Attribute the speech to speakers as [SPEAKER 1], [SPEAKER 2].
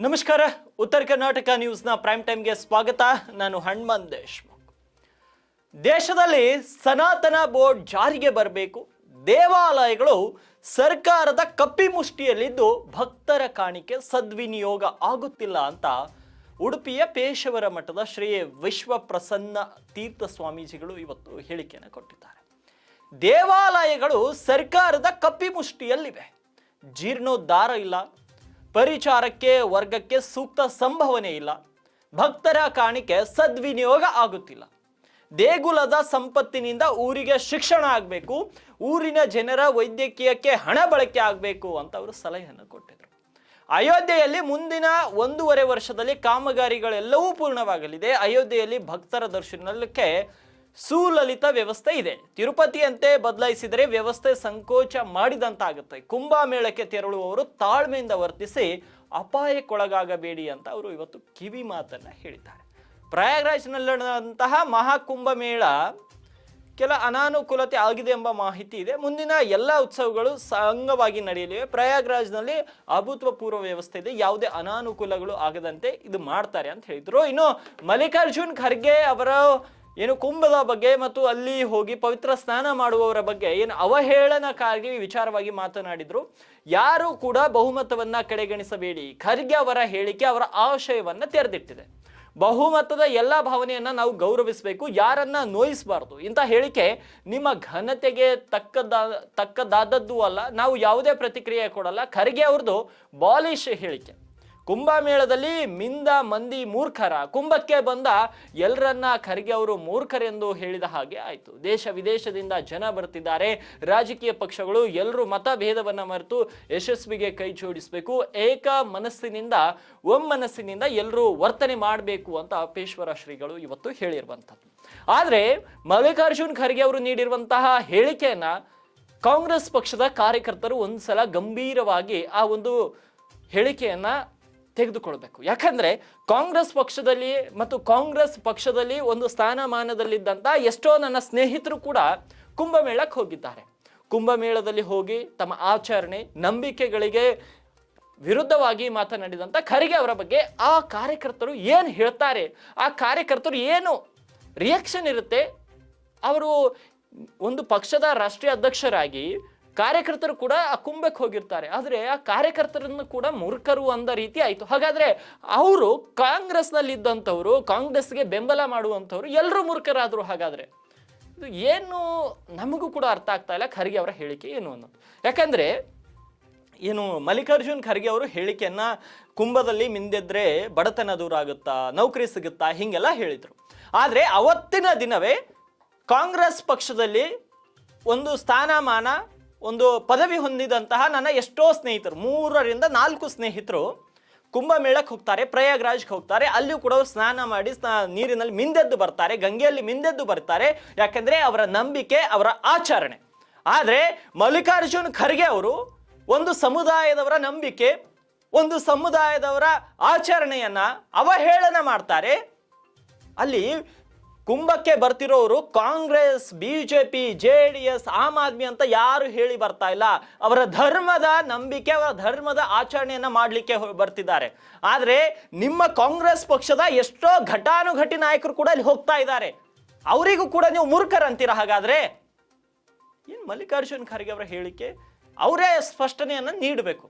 [SPEAKER 1] ನಮಸ್ಕಾರ. ಉತ್ತರ ಕರ್ನಾಟಕ ನ್ಯೂಸ್ನ ಪ್ರೈಮ್ ಟೈಮ್ಗೆ ಸ್ವಾಗತ. ನಾನು ಹಣ್ಮನ್ ದೇಶ್ಮುಖ್. ದೇಶದಲ್ಲಿ ಸನಾತನ ಬೋರ್ಡ್ ಜಾರಿಗೆ ಬರಬೇಕು. ದೇವಾಲಯಗಳು ಸರ್ಕಾರದ ಕಪ್ಪಿಮುಷ್ಟಿಯಲ್ಲಿದ್ದು ಭಕ್ತರ ಕಾಣಿಕೆ ಸದ್ವಿನಿಯೋಗ ಆಗುತ್ತಿಲ್ಲ ಅಂತ ಉಡುಪಿಯ ಪೇಶವರ ಮಠದ ಶ್ರೀ ವಿಶ್ವಪ್ರಸನ್ನ ತೀರ್ಥ ಸ್ವಾಮೀಜಿಗಳು ಇವತ್ತು ಹೇಳಿಕೆಯನ್ನು ಕೊಟ್ಟಿದ್ದಾರೆ. ದೇವಾಲಯಗಳು ಸರ್ಕಾರದ ಕಪ್ಪಿಮುಷ್ಟಿಯಲ್ಲಿವೆ. ಜೀರ್ಣೋದ್ಧಾರ ಇಲ್ಲ. ಪರಿಚಾರಕ್ಕೆ ವರ್ಗಕ್ಕೆ ಸೂಕ್ತ ಸಂಭವನೆ ಇಲ್ಲ. ಭಕ್ತರ ಕಾಣಿಕೆ ಸದ್ವಿನಿಯೋಗ ಆಗುತ್ತಿಲ್ಲ. ದೇಗುಲದ ಸಂಪತ್ತಿನಿಂದ ಊರಿಗೆ ಶಿಕ್ಷಣ ಆಗಬೇಕು, ಊರಿನ ಜನರ ವೈದ್ಯಕೀಯಕ್ಕೆ ಹಣ ಬಳಕೆ ಆಗಬೇಕು ಅಂತ ಅವರು ಸಲಹೆಯನ್ನು ಕೊಟ್ಟಿದ್ರು. ಅಯೋಧ್ಯೆಯಲ್ಲಿ ಮುಂದಿನ ಒಂದೂವರೆ ವರ್ಷದಲ್ಲಿ ಕಾಮಗಾರಿಗಳೆಲ್ಲವೂ ಪೂರ್ಣವಾಗಲಿದೆ. ಅಯೋಧ್ಯೆಯಲ್ಲಿ ಭಕ್ತರ ದರ್ಶನಕ್ಕೆ ಸುಲಲಿತ ವ್ಯವಸ್ಥೆ ಇದೆ. ತಿರುಪತಿಯಂತೆ ಬದಲಾಯಿಸಿದರೆ ವ್ಯವಸ್ಥೆ ಸಂಕೋಚ ಮಾಡಿದಂತಾಗುತ್ತೆ. ಕುಂಭಮೇಳಕ್ಕೆ ತೆರಳುವವರು ತಾಳ್ಮೆಯಿಂದ ವರ್ತಿಸಿ ಅಪಾಯಕ್ಕೊಳಗಾಗಬೇಡಿ ಅಂತ ಅವರು ಇವತ್ತು ಕಿವಿ ಮಾತನ್ನ ಹೇಳಿದ್ದಾರೆ. ಪ್ರಯಾಗ್ರಾಜ್ನಲ್ಲಿ ನಡೆದಂತಹ ಮಹಾಕುಂಭಮೇಳ ಕೆಲ ಅನಾನುಕೂಲತೆ ಆಗಿದೆ ಎಂಬ ಮಾಹಿತಿ ಇದೆ. ಮುಂದಿನ ಎಲ್ಲ ಉತ್ಸವಗಳು ಸಂಘವಾಗಿ ನಡೆಯಲಿವೆ. ಪ್ರಯಾಗ್ರಾಜ್ನಲ್ಲಿ ಅಭೂತಪೂರ್ವ ವ್ಯವಸ್ಥೆ ಇದೆ. ಯಾವುದೇ ಅನಾನುಕೂಲಗಳು ಆಗದಂತೆ ಇದು ಮಾಡ್ತಾರೆ ಅಂತ ಹೇಳಿದ್ರು. ಇನ್ನು ಮಲ್ಲಿಕಾರ್ಜುನ್ ಖರ್ಗೆ ಅವರ ಏನು ಕುಂಭದ ಬಗ್ಗೆ ಮತ್ತು ಅಲ್ಲಿ ಹೋಗಿ ಪವಿತ್ರ ಸ್ನಾನ ಮಾಡುವವರ ಬಗ್ಗೆ ಏನು ಅವಹೇಳನಕ್ಕಾಗಿ ವಿಚಾರವಾಗಿ ಮಾತನಾಡಿದ್ರು. ಯಾರು ಕೂಡ ಬಹುಮತವನ್ನ ಕಡೆಗಣಿಸಬೇಡಿ. ಖರ್ಗೆ ಅವರ ಹೇಳಿಕೆ ಅವರ ಆಶಯವನ್ನ ತೆರೆದಿಟ್ಟಿದೆ. ಬಹುಮತದ ಎಲ್ಲ ಭಾವನೆಯನ್ನ ನಾವು ಗೌರವಿಸಬೇಕು. ಯಾರನ್ನ ನೋಯಿಸಬಾರ್ದು. ಇಂಥ ಹೇಳಿಕೆ ನಿಮ್ಮ ಘನತೆಗೆ ತಕ್ಕದ, ತಕ್ಕದಾದದ್ದು ಅಲ್ಲ. ನಾವು ಯಾವುದೇ ಪ್ರತಿಕ್ರಿಯೆ ಕೊಡಲ್ಲ. ಖರ್ಗೆ ಅವ್ರದ್ದು ಬಾಲಿಶ್ ಹೇಳಿಕೆ. ಕುಂಭಮೇಳದಲ್ಲಿ ಮಿಂದ ಮಂದಿ ಮೂರ್ಖರ ಕುಂಭಕ್ಕೆ ಬಂದ ಎಲ್ಲರನ್ನ ಖರ್ಗೆ ಅವರು ಮೂರ್ಖರೆಂದು ಹೇಳಿದ ಹಾಗೆ ಆಯಿತು. ದೇಶ ವಿದೇಶದಿಂದ ಜನ ಬರ್ತಿದ್ದಾರೆ. ರಾಜಕೀಯ ಪಕ್ಷಗಳು ಎಲ್ಲರೂ ಮತಭೇದವನ್ನ ಮರೆತು ಯಶಸ್ವಿಗೆ ಕೈ ಜೋಡಿಸಬೇಕು. ಏಕ ಮನಸ್ಸಿನಿಂದ, ಒಮ್ಮನಸ್ಸಿನಿಂದ ಎಲ್ಲರೂ ವರ್ತನೆ ಮಾಡಬೇಕು ಅಂತ ಪೇಶ್ವರ ಶ್ರೀಗಳು ಇವತ್ತು ಹೇಳಿರುವಂಥದ್ದು. ಆದರೆ ಮಲ್ಲಿಕಾರ್ಜುನ್ ಖರ್ಗೆ ಅವರು ನೀಡಿರುವಂತಹ ಹೇಳಿಕೆಯನ್ನ ಕಾಂಗ್ರೆಸ್ ಪಕ್ಷದ ಕಾರ್ಯಕರ್ತರು ಒಂದ್ಸಲ ಗಂಭೀರವಾಗಿ ಆ ಒಂದು ಹೇಳಿಕೆಯನ್ನ ತೆಗೆದುಕೊಳ್ಬೇಕು. ಯಾಕಂದ್ರೆ ಕಾಂಗ್ರೆಸ್ ಪಕ್ಷದಲ್ಲಿ ಮತ್ತು ಕಾಂಗ್ರೆಸ್ ಪಕ್ಷದಲ್ಲಿ ಒಂದು ಸ್ಥಾನಮಾನದಲ್ಲಿದ್ದಂಥ ಎಷ್ಟೋ ನನ್ನ ಸ್ನೇಹಿತರು ಕೂಡ ಕುಂಭಮೇಳಕ್ಕೆ ಹೋಗಿದ್ದಾರೆ. ಕುಂಭಮೇಳದಲ್ಲಿ ಹೋಗಿ ತಮ್ಮ ಆಚರಣೆ, ನಂಬಿಕೆಗಳಿಗೆ ವಿರುದ್ಧವಾಗಿ ಮಾತನಾಡಿದಂಥ ಖರ್ಗೆ ಅವರ ಬಗ್ಗೆ ಆ ಕಾರ್ಯಕರ್ತರು ಏನು ಹೇಳ್ತಾರೆ, ಆ ಕಾರ್ಯಕರ್ತರು ಏನು ರಿಯಾಕ್ಷನ್ ಇರುತ್ತೆ, ಅವರು ಒಂದು ಪಕ್ಷದ ರಾಷ್ಟ್ರೀಯ ಅಧ್ಯಕ್ಷರಾಗಿ ಕಾರ್ಯಕರ್ತರು ಕೂಡ ಆ ಕುಂಭಕ್ಕೆ ಹೋಗಿರ್ತಾರೆ. ಆದರೆ ಆ ಕಾರ್ಯಕರ್ತರನ್ನು ಕೂಡ ಮೂರ್ಖರು ಅಂದ ರೀತಿ ಆಯಿತು. ಹಾಗಾದ್ರೆ ಅವರು ಕಾಂಗ್ರೆಸ್ನಲ್ಲಿದ್ದಂಥವರು, ಕಾಂಗ್ರೆಸ್ಗೆ ಬೆಂಬಲ ಮಾಡುವಂಥವ್ರು ಎಲ್ಲರೂ ಮೂರ್ಖರಾದರು ಹಾಗಾದ್ರೆ? ಇದು ಏನು ನಮಗೂ ಕೂಡ ಅರ್ಥ ಆಗ್ತಾ ಇಲ್ಲ ಖರ್ಗೆ ಅವರ ಹೇಳಿಕೆ ಏನು ಅನ್ನೋದು. ಯಾಕಂದ್ರೆ ಏನು ಮಲ್ಲಿಕಾರ್ಜುನ್ ಖರ್ಗೆ ಅವರು ಹೇಳಿಕೆಯನ್ನ ಕುಂಭದಲ್ಲಿ ಮಿಂದೆದ್ರೆ ಬಡತನ ದೂರ ಆಗುತ್ತಾ, ನೌಕರಿ ಸಿಗುತ್ತಾ ಹೀಗೆಲ್ಲ ಹೇಳಿದರು. ಆದರೆ ಅವತ್ತಿನ ದಿನವೇ ಕಾಂಗ್ರೆಸ್ ಪಕ್ಷದಲ್ಲಿ ಒಂದು ಸ್ಥಾನಮಾನ ಒಂದು ಪದವಿ ಹೊಂದಿದಂತಹ ನನ್ನ ಎಷ್ಟೋ ಸ್ನೇಹಿತರು, ಮೂರರಿಂದ ನಾಲ್ಕು ಸ್ನೇಹಿತರು ಕುಂಭಮೇಳಕ್ಕೆ ಹೋಗ್ತಾರೆ, ಪ್ರಯಾಗ್ರಾಜ್ಗೆ ಹೋಗ್ತಾರೆ. ಅಲ್ಲಿಯೂ ಕೂಡ ಸ್ನಾನ ಮಾಡಿ ಸ್ನಾ- ನೀರಿನಲ್ಲಿ ಮಿಂದೆದ್ದು ಬರ್ತಾರೆ, ಗಂಗೆಯಲ್ಲಿ ಮಿಂದೆದ್ದು ಬರ್ತಾರೆ. ಯಾಕೆಂದರೆ ಅವರ ನಂಬಿಕೆ, ಅವರ ಆಚರಣೆ. ಆದರೆ ಮಲ್ಲಿಕಾರ್ಜುನ್ ಖರ್ಗೆ ಅವರು ಒಂದು ಸಮುದಾಯದವರ ನಂಬಿಕೆ, ಒಂದು ಸಮುದಾಯದವರ ಆಚರಣೆಯನ್ನು ಅವಹೇಳನ ಮಾಡ್ತಾರೆ. ಅಲ್ಲಿ ಕುಂಭಕ್ಕೆ ಬರ್ತಿರೋರು Congress, BJP, J D S, Aam Aadmi ಅಂತ ಯಾರು ಹೇಳಿ ಬರ್ತಾ ಇಲ್ಲ. ಅವರ ಧರ್ಮದ ನಂಬಿಕೆ, ಅವರ ಧರ್ಮದ ಆಚರಣೆಯನ್ನ ಮಾಡಲಿಕ್ಕೆ ಬರ್ತಿದ್ದಾರೆ. ಆದರೆ ನಿಮ್ಮ ಕಾಂಗ್ರೆಸ್ ಪಕ್ಷದ ಎಷ್ಟೋ ಘಟಾನುಘಟಿ ನಾಯಕರು ಕೂಡ ಅಲ್ಲಿ ಹೋಗ್ತಾ ಇದ್ದಾರೆ. ಅವರಿಗೂ ಕೂಡ ನೀವು ಮೂರ್ಖರಂತೀರ ಹಾಗಾದ್ರೆ ಏನು ಮಲ್ಲಿಕಾರ್ಜುನ್ ಖರ್ಗೆ ಅವರ ಹೇಳಿಕೆ? ಅವರೇ ಸ್ಪಷ್ಟನೆಯನ್ನು ನೀಡಬೇಕು.